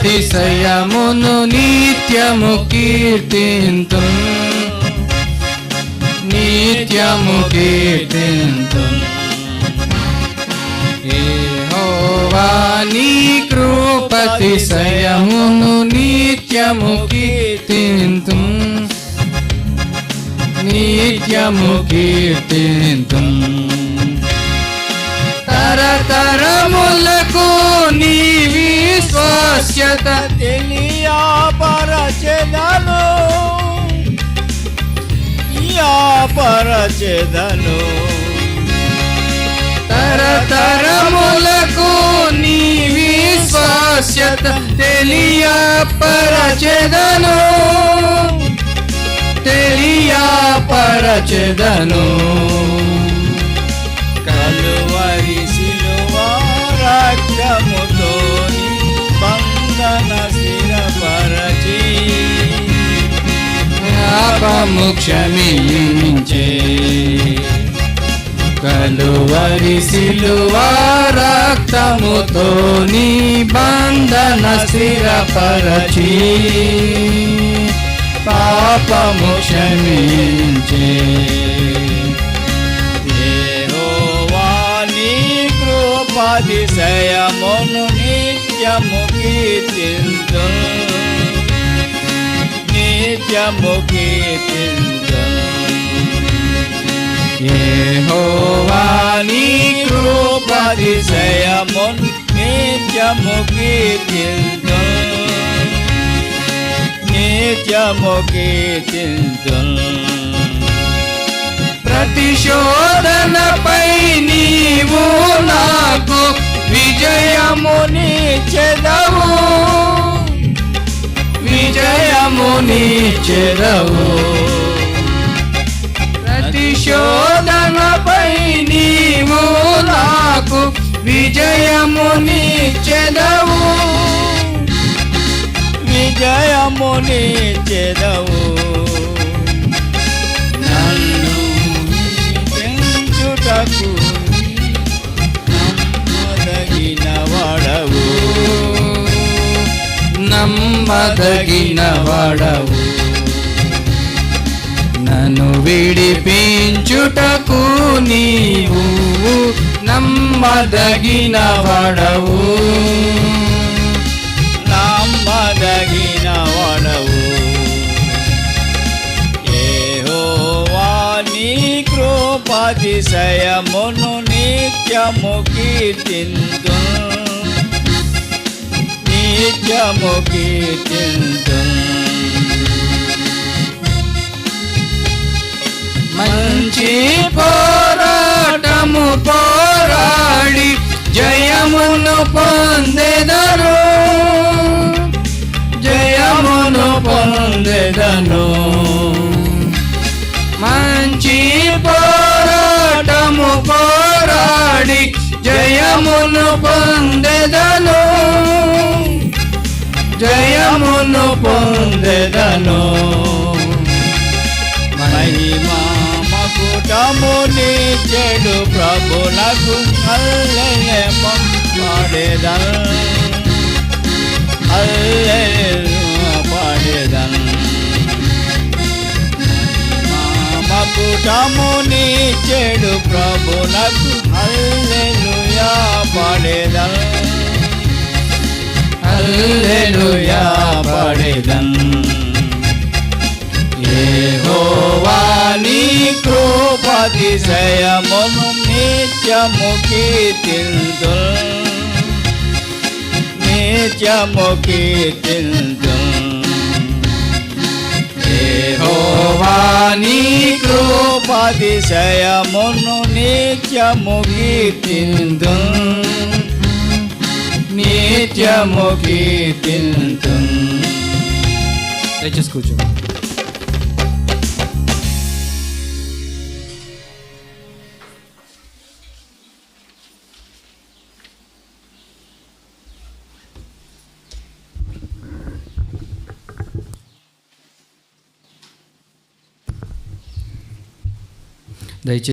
అతిశయమును నిత్యము కీర్తింతు. నిత్యము కీర్తింతు. నీ కృపతిశయమును నిత్యము కీర్తింతు. నిత్యము కీర్తింతు. తరతరములకు నీ విశ్వాస్యత తెలియపరచెదను పరచెదను. తరతరములకు నీ విశ్వాస్యత తెలియపరచెదను తెలియపరచెదను పరచెదను. పాపము క్షమించే కలువరి సిలువ రక్తముతో నీ బంధన స్థిరపరచి. పాపము క్షమించే యెహోవా నీ కృపాతిశయమును నిత్యము కీర్తింతు నిత్యము కీర్తింతు యెహోవా నీ కృపాతిశయమును నిత్యము కీర్తింతు నిత్యము కీర్తింతు ప్రతిశోధనపై నీవు విజయముని చెదవు ప్రతిశోధనపై నీవు నాకు విజయముని చెదవు విజయముని చెదవు నన్ను పెంచుటకు నమ్మదగిన వాడవు నన్ను విడిపించుటకు నీవు నమ్మదగిన వాడవు నమ్మదగిన వాడవు కృపాతిశయమును నిత్యము కీర్తింతు నిత్యము కీర్తింతు మంచి పోరాటము పోరాడి జయమును పొందెదను. జయమును పొందెదను. మంచి పోరాటము పోరాడి జయమును పొందెదను. పొందెదను. మహిమా మకుటముని చెడు ప్రభునకు అల్లెలే పాడేదన్ అల్లెలు పాడేదన్. మకుటముని చెడు ప్రభునకు అల్లెలుయా పాడేదన్. అల్లెలు పాడేదన్ యెహోవా నీ కృపాతిశయమును నిత్యము కీర్తింతు నిత్యము కీర్తింతు యెహోవా నీ కృపాతిశయమును నిత్యము కీర్తింతు నిత్యము Te escucho. Дайте